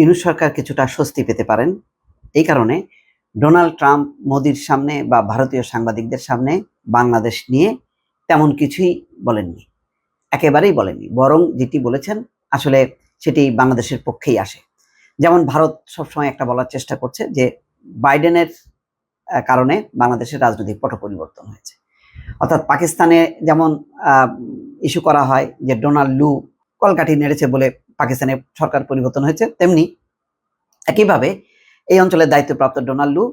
ইউনুস সরকার কিছুটা স্বস্তি পেতে পারেন। এই কারণে ডোনাল্ড ট্রাম্প মোদির সামনে বা ভারতীয় সাংবাদিকদের সামনে বাংলাদেশ নিয়ে তেমন কিছুই বলেননি। একেবারেই বলেননি, বরং যেটি বলেছেন, আসলে সেটি বাংলাদেশের পক্ষেই আসে। যেমন ভারত সবসময় একটা বলার চেষ্টা করছে যে বাইডেনের কারণে বাংলাদেশের রাজনৈতিক পট পরিবর্তন হয়েছে। অর্থাৎ পাকিস্তানে যেমন ইস্যু করা হয় যে ডোনাল্ড লু কলকাঠি নেড়েছে বলে পাকিস্তানের সরকার পরিবর্তন হয়েছে, তেমনি একইভাবে এই অঞ্চলের দায়িত্বপ্রাপ্ত ডোনাল্ড লু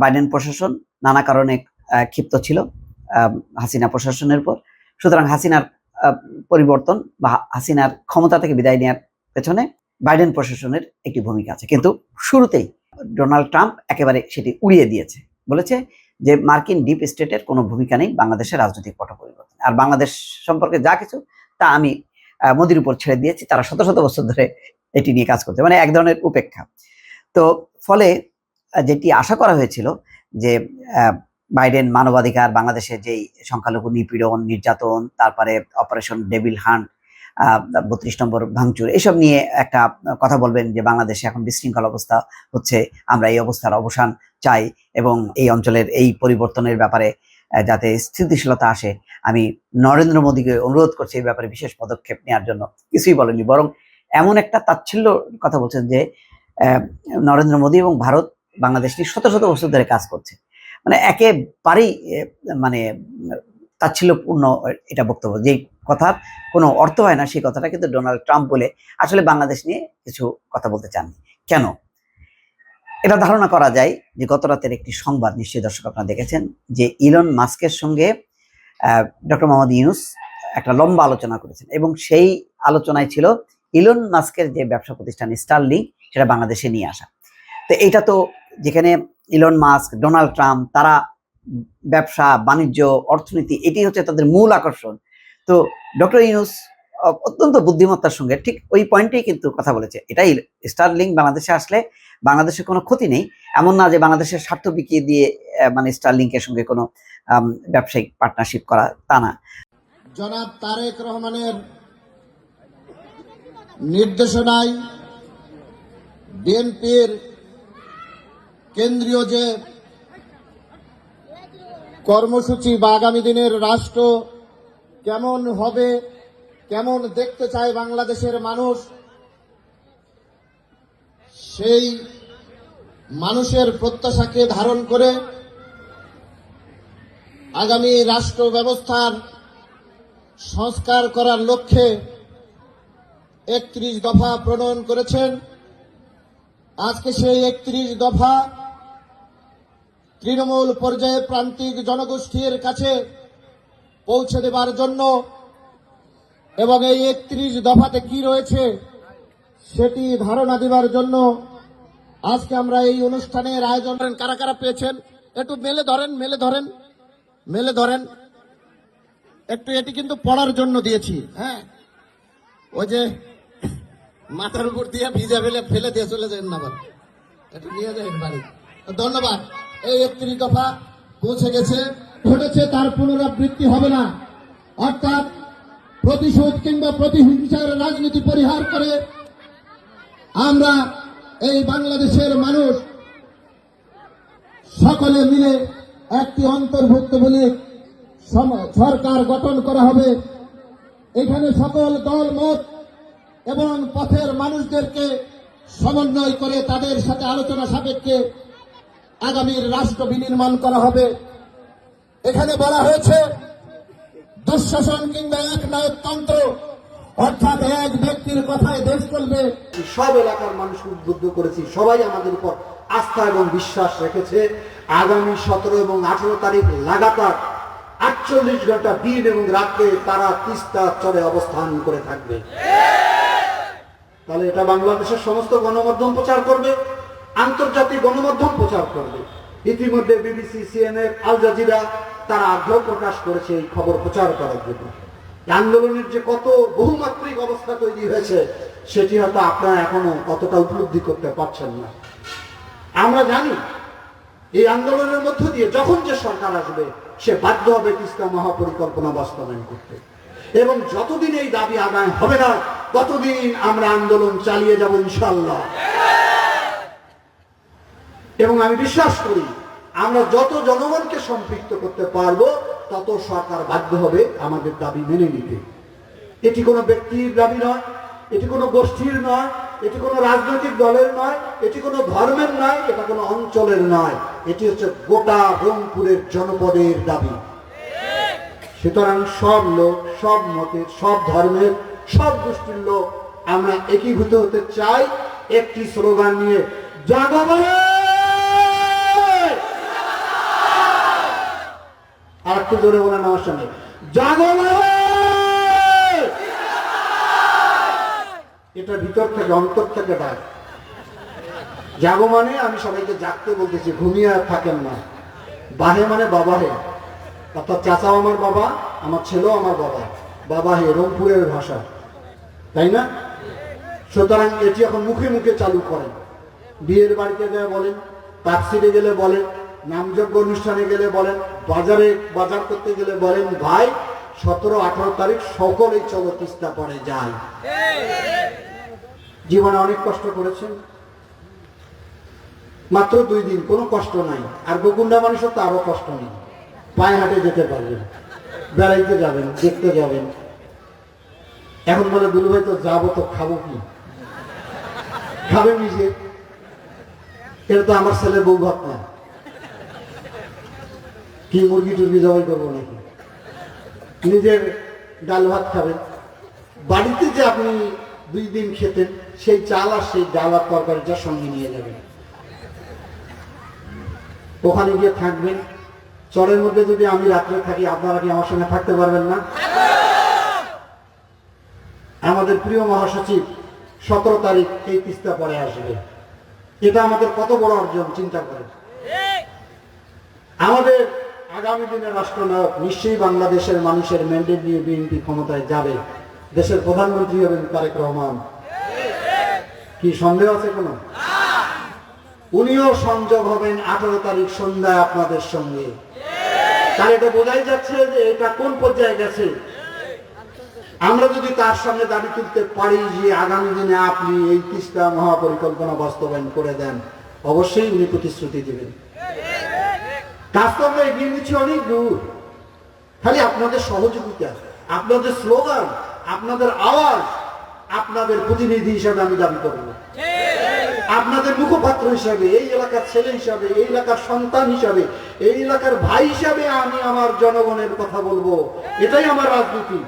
বাইডেন প্রশাসন নানা কারণে ক্ষিপ্ত ছিল হাসিনা প্রশাসনের উপর। সুতরাং হাসিনার পরিবর্তন বা হাসিনার ক্ষমতা থেকে বিদায় নেওয়ার পেছনে বাইডেন প্রশাসনের একটি ভূমিকা আছে। কিন্তু শুরুতেই ডোনাল্ড ট্রাম্প একেবারে সেটি উড়িয়ে দিয়েছে, বলেছে যে মার্কিন ডিপ স্টেটের কোনো ভূমিকা নেই বাংলাদেশের রাজনৈতিক পট পরিবর্তন আর বাংলাদেশ সম্পর্কে যা কিছু, তা আমি মোদির উপর ছেড়ে দিয়েছি। তারা শত শত বছর ধরে এটি নিয়ে কাজ করছে। মানে এক ধরনের উপেক্ষা। তো ফলে যেটি আশা করা হয়েছিল যে বাইডেন মানবাধিকার, বাংলাদেশে যেই সংখ্যালঘু নিপীড়ন, নির্যাতন, তারপরে অপারেশন ডেভিল হান্ট বত্রিশ নম্বর ভাঙচুর। এসব নিয়ে একটা কথা বলবেন যে বাংলাদেশে এখন বিশৃঙ্খল অবস্থা হচ্ছে। আমরা এই অবস্থার অবসান চাই এবং এই অঞ্চলের এই পরিবর্তনের ব্যাপারে যাতে স্থিতিশীলতা আসে, আমি নরেন্দ্র মোদীকে অনুরোধ করছি এই ব্যাপারে বিশেষ পদক্ষেপ নেওয়ার জন্য। কিছুই বলেনি বরং এমন একটা তাচ্ছিল্য কথা বলছেন যে নরেন্দ্র মোদী এবং ভারত বাংলাদেশ নিয়ে শত শত বছর ধরে কাজ করছে। মানে একেবারেই মানে তাচ্ছিল্যপূর্ণ এটা বক্তব্য। যেই কথার কোনো অর্থ হয় না, সেই কথাটা কিন্তু ডোনাল্ড ট্রাম্প বলে আসলে বাংলাদেশ নিয়ে কিছু কথা বলতে চাননি। কেন? এটা ধারণা করা যায় যে গত রাতের একটি সংবাদ, নিশ্চয়ই দর্শক আপনারা দেখেছেন, যে ইলন মাস্কের সঙ্গে ডক্টর মোহাম্মদ ইউনুস একটা লম্বা আলোচনা করেছেন এবং সেই আলোচনায় ছিল ইলন মাস্কের যে ব্যবসা প্রতিষ্ঠান স্টারলিং, সেটা বাংলাদেশে নিয়ে আসা। তো এইটা তো যেখানে ইলন মাস্ক, ডোনাল্ড ট্রাম্প, তারা ব্যবসা, বাণিজ্য, অর্থনীতি এটি হচ্ছে তাদের মূল আকর্ষণ। তো ডক্টর ইউনুস অত্যন্ত বুদ্ধিমত্তার সঙ্গে ঠিক ওই পয়েন্টেই কিন্তু কথা বলেছে। এটাই স্টারলিং বাংলাদেশে আসলে বাংলাদেশের কোনো ক্ষতি নেই। এমন না যে বাংলাদেশের স্বার্থ বিকিয়ে দিয়ে মানে স্টারলিংকের সঙ্গে কোনো ব্যবসায়িক পার্টনারশিপ করা তা না। জনাব তারেক রহমানের নির্দেশনায় বিএনপির কেন্দ্রীয় যে কর্মসূচি বা আগামী দিনের রাষ্ট্র কেমন হবে, কেমন দেখতে চায় বাংলাদেশের মানুষ, সেই মানুষের প্রত্যাশাকে ধারণ করে আগামী রাষ্ট্র ব্যবস্থার সংস্কার করার লক্ষ্যে একত্রিশ দফা প্রণয়ন করেছেন। আজকে সেই একত্রিশ দফা তৃণমূল পর্যায়ে প্রান্তিক জনগোষ্ঠীর কাছে পৌঁছে দেবার জন্য এবং এই একত্রিশ দফাতে কি রয়েছে সেটি ধারণা দেবার জন্য আজকে আমরা এই অনুষ্ঠানের আয়োজন। কারা কারা পেয়েছেন? একটু মেলে ধরেন মেলে ধরেন মেলে ধরেন। একটু এটি কিন্তু পড়ার জন্য দিয়েছি হ্যাঁ। ওই যে মাথার উপর দিয়ে ভিজা ফেলে ফেলে দিয়ে চলে যাবেন না আবার। একটু নিয়ে যাবেন বাড়ি। ধন্যবাদ। এই একত্রিশ দফা পৌঁছে গেছে। ঘটেছে, তার পুনরাবৃত্তি হবে না। অর্থাৎ প্রতিশোধ কিংবা প্রতিহিংসার রাজনীতি পরিহার করে আমরা এই বাংলাদেশের মানুষ সকলে মিলে একটি অন্তর্ভুক্তমূলক সম- সরকার গঠন করা হবে। এখানে সকল দল, মত এবং পথের মানুষদেরকে সমন্বয় করে তাদের সাথে আলোচনা সাপেক্ষে আগামীর রাষ্ট্র বিনির্মাণ করা হবে। এখানে বলা হয়েছে, দুঃশাসন কিংবা এক নায়কতন্ত্র অর্থাৎ এক ব্যক্তির কথায় দেশ চলবে। সব এলাকার মানুষ উদ্বুদ্ধ করেছি, সবাই আমাদের উপর আস্থা এবং বিশ্বাস রেখেছে। আগামী সতেরো এবং আঠেরো তারিখ লাগাতার আটচল্লিশ ঘণ্টা দিন এবং রাত্রে তারা তিস্তা চরে অবস্থান করে থাকবে। তাহলে এটা বাংলাদেশের সমস্ত গণমাধ্যম প্রচার করবে। আন্তর্জাতিক গণমাধ্যম প্রচার করবে। ইতিমধ্যে বিবিসি সিএনএ আল জাজিরা, তারা আগ্রহ প্রকাশ করেছে এই খবর প্রচার করার জন্য। আন্দোলনের যে কত বহুমাত্রিক অবস্থা তৈরি হয়েছে, সেটি হয়তো আপনারা এখনও অতটা উপলব্ধি করতে পারছেন না। আমরা জানি, এই আন্দোলনের মধ্য দিয়ে যখন যে সরকার আসবে, সে বাধ্য হবে তিস্তা মহাপরিকল্পনা বাস্তবায়ন করতে। এবং যতদিন এই দাবি আদায় হবে না, ততদিন আমরা আন্দোলন চালিয়ে যাব ইনশাল্লাহ এবং আমি বিশ্বাস করি, আমরা যত জনগণকে সম্পৃক্ত করতে পারব, তত সরকার বাধ্য হবে আমাদের দাবি মেনে নিতে। এটি কোনো ব্যক্তির দাবি নয়, এটি কোনো গোষ্ঠীর নয়, এটি কোনো রাজনৈতিক দলের নয়, এটি কোনো ধর্মের নয়, এটা কোনো অঞ্চলের নয়। এটি হচ্ছে গোটা রংপুরের জনপদের দাবি। সুতরাং সব লোক, সব মতের, সব ধর্মের, সব গোষ্ঠীর লোক, আমরা একীভূত হতে চাই, একটি স্লোগান নিয়ে। জাগো বলে! আর একটু জোরে বলেন আমার সঙ্গে জাগো এটা ভিতর থেকে, অন্তর থেকে ডাক জাগো মানে আমি সবাইকে জাগতে বলতেছি, ঘুমিয়ে থাকেন না। বাহে মানে বাবা হে। অর্থাৎ চাচাও আমার বাবা, আমার ছেলেও আমার বাবা। বাবা হে, রংপুরের ভাষা। তাই না? সুতরাং এটি এখন মুখে মুখে চালু করেন। বিয়ের বাড়িতে গেলে বলেন তাপসিরে গেলে বলেন নামযজ্ঞ অনুষ্ঠানে গেলে বলেন, বাজারে বাজার করতে গেলে বলেন, ভাই, সতেরো, আঠারো তারিখ সকলেই চলো তিস্তা পরে যায় জীবনে অনেক কষ্ট করেছেন। মাত্র দুই দিন, কোনো কষ্ট নাই। আর গোকুন্ডা মানুষের তো আরও কষ্ট নেই। পায়ে হাঁটে যেতে পারবেন, বেড়াইতে যাবেন, দেখতে যাবেন। এখন বলে দুলু ভাই, তো যাব, তো খাব কি? খাবেন নিজে। এটা তো আমার ছেলে বউ ভাত না। কি মুরগি টুরগি জবাই করব নাকি? নিজের ডাল ভাত খাবেন। বাড়িতে যে আপনি দুই দিন খেতেন, সেই চাল আর সেই ডাল আর তরকারিটা সঙ্গে নিয়ে যাবেন। ওখানে গিয়ে থাকবেন। চরের মধ্যে যদি আমি রাত্রে থাকি, আপনারা কি আমার সঙ্গে থাকতে পারবেন না? আমাদের প্রিয় মহাসচিব সতেরো তারিখ এই তিস্তা পরে আসবে। এটা আমাদের কত বড় অর্জন, চিন্তা করেন। আমাদের আগামী দিনের রাষ্ট্রনায়ক নিশ্চয়ই বাংলাদেশের মানুষের ম্যান্ডেট নিয়ে বিএনপি ক্ষমতায় যাবে। দেশের প্রধানমন্ত্রী হবেন তারেক রহমান। কি সন্দেহ আছে কোনো? উনিও সংযোগ হবেন আঠারো তারিখ সন্ধ্যায় আপনাদের সঙ্গে। তার এটা বোঝাই যাচ্ছে যে এটা কোন পর্যায়ে গেছে। আমরা যদি তার সঙ্গে দাবি তুলতে পারি যে আগামী দিনে আপনি এই তিস্তা মহাপরিকল্পনা বাস্তবায়ন করে দেন, অবশ্যই উনি প্রতিশ্রুতি দেবেন। এগিয়ে নিচ্ছি অনেক দূর। খালি আপনাদের সহযোগিতা, আপনাদের স্লোগান, আপনাদের আওয়াজ, আপনাদের প্রতিনিধি হিসাবে আমি দাবি করব। আপনাদের মুখপাত্র হিসাবে, এই এলাকার ছেলে হিসাবে, এই এলাকার সন্তান হিসাবে, এই এলাকার ভাই হিসাবে আমি আমার জনগণের কথা বলব। এটাই আমার রাজনীতি।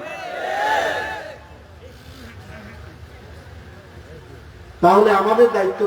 তাহলে আমাদের দায়িত্ব